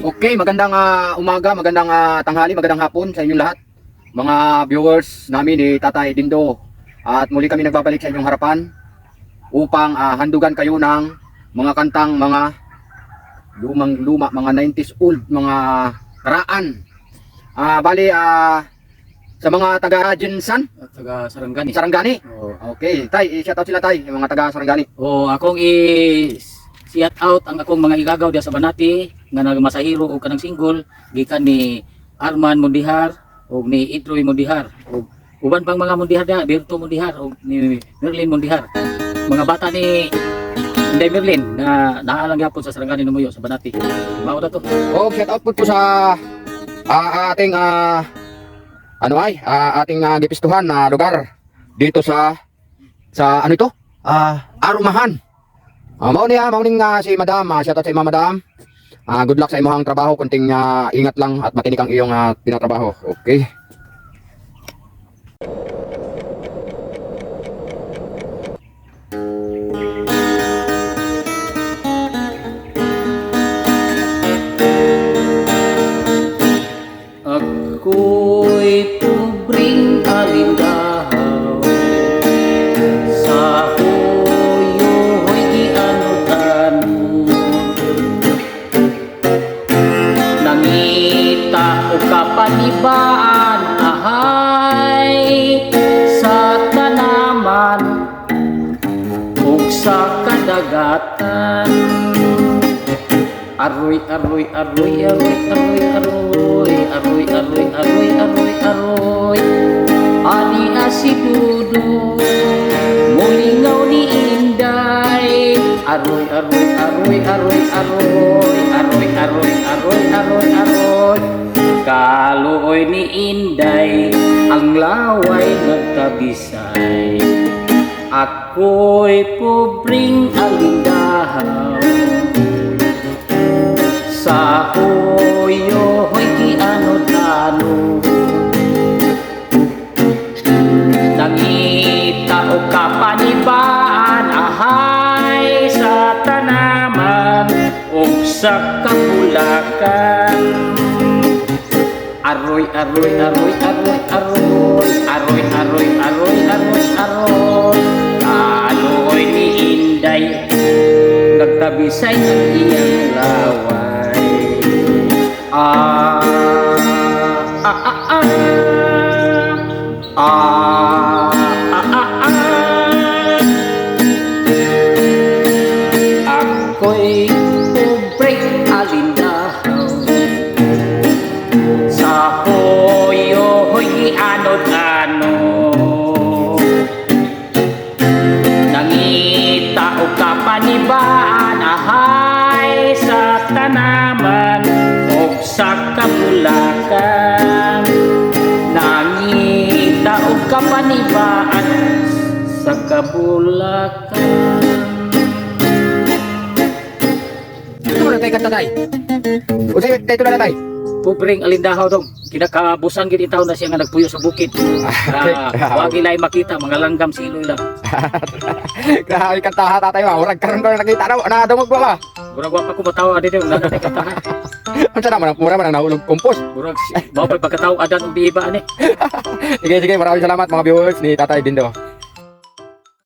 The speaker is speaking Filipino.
Okay, magandang uh, umaga, magandang uh, tanghali, magandang hapon sa inyong lahat. Mga viewers namin ni Tatay Dindo. At muli kami nagbabalik sa inyong harapan upang uh, handugan kayo ng mga kantang mga lumang luma, mga 90s old, mga karaan. Uh, bali, uh, sa mga taga Jensan? Taga Sarangani. Sarangani? Oo. Okay. Tay, i-shout out sila tay, yung mga taga Sarangani. Oo, akong i shout out ang akong mga igagaw diya sa Banati nga nagmasahiro og kanang single gikan ni Arman Mundihar ug ni Idroy Mundihar ug uban pang mga Mundihar diya, Berto Mundihar ug ni Merlin Mundihar. Mga bata ni Inday Merlin na naalang gyapon sa Sarangani Numuyo sa Banati. Mao na to. Oh, shout out po sa ah, ating ah, ano ay, ah, ating uh, gipistuhan na lugar dito sa sa ano ito? Ah, Arumahan. Ah, uh, mauni ha, mauning uh, ah, si madam, uh, shoutout sa imang madam. Uh, good luck sa imong trabaho, kunting uh, ingat lang at matinik ang iyong uh, tinatrabaho. Okay. karagatan Aroy, aroy, aroy, aroy, aroy, aroy Aroy, aroy, aroy, aroy, aroy Ani si Dudu Mulingaw ni Inday Aroy, aroy, aroy, aroy, aroy Aroy, aroy, aroy, aroy, aroy Kaluoy ni Inday Ang laway nagkabisay Ako'y pobring alindahaw sa huyo hoy giano-ano Nangita o kapanibaan ahay sa tanaman o sa kapulakan aroy, aroy, aroy, aroy Aroy, aroy, aroy, aroy, đời xanh là hoài. À. sa kabulakan Ito na tay kanta tay. Usay tay tulad na tay. Pobreng alindahaw dong kinakabusan gid itaw na siya nga nagpuyo sa bukid na wag ilay makita mga langgam siloy lang Grabe kanta tatay ba. Urag karon ko na nakita na na dumog ba ba. Burag wa pa ko matawa dito na natin katahan. Unsa naman mura man nahulog kompos. Burag mao pa pagkatao adan og biba ani. Sige sige, maraming salamat mga viewers ni Tatay Dindo.